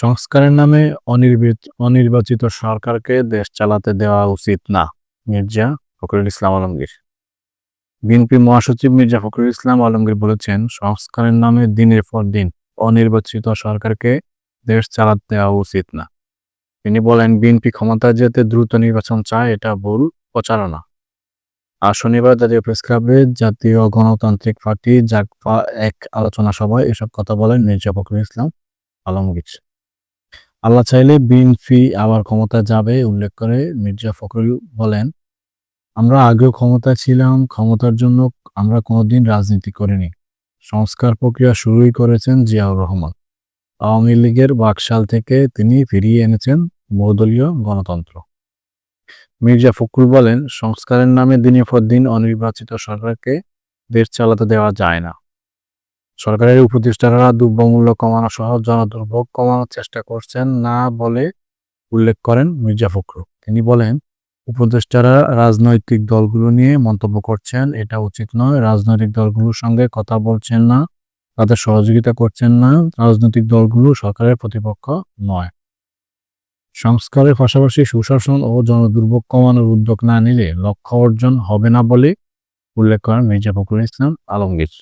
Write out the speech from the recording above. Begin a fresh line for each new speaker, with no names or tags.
সংস্কারের নামে অনির্বাচিত সরকারকে দেশ চালাতে দেওয়া উচিত না। মির্জা ফখরুল ইসলাম আলমগীর। বিএনপি মহাসচিব মির্জা ফখরুল ইসলাম আলমগীর বলেছেন, সংস্কারের নামে দিনের পর দিন অনির্বাচিত সরকারকে দেশ চালাতে দেওয়া উচিত না। তিনি বলেন, বিএনপি ক্ষমতায় যেতে দ্রুত নির্বাচন চায়, এটা ভুল প্রচারণা। আর শনিবার জাতীয় প্রেস ক্লাবে জাতীয় গণতান্ত্রিক পার্টি জাগপা এক আলোচনা সভায় এসব কথা বলেন মির্জা ফখরুল ইসলাম আলমগীর। আল্লাহ চাইলে বিএনপি আবার ক্ষমতা যাবে, উল্লেখ করে মির্জা ফখরুল বলেন, আমরা আগেও ক্ষমতায় ছিলাম, ক্ষমতার জন্য আমরা কোনোদিন রাজনীতি করিনি। সংস্কার প্রক্রিয়া শুরুই করেছেন জিয়াউর রহমান। আওয়ামী লীগের বাকশাল থেকে তিনি ফিরিয়ে এনেছেন বহুদলীয় গণতন্ত্র। মির্জা ফখরুল বলেন, সংস্কারের নামে দিনের পর দিন অনির্বাচিত সরকারকে দেশ চালাতে দেওয়া যায় না। সরকারের উপদেষ্টারা দ্রব্যমূল্য কমানো সহ জনদুর্ভোগ কমানোর চেষ্টা করছেন না বলে উল্লেখ করেন মির্জা ফখরুল। তিনি বলেন, উপদেষ্টারা রাজনৈতিক দলগুলো নিয়ে মন্তব্য করছেন, এটা উচিত নয়। রাজনৈতিক দলগুলোর সঙ্গে কথা বলছেন না, তাদের সহযোগিতা করছেন না, রাজনৈতিক দলগুলো সরকারের প্রতিপক্ষ নয়। সংস্কারের পাশাপাশি সুশাসন ও জনদুর্ভোগ কমানোর উদ্যোগ না নিলে লক্ষ্য অর্জন হবে না বলে উল্লেখ করেন মির্জা ফখরুল ইসলাম আলমগীর।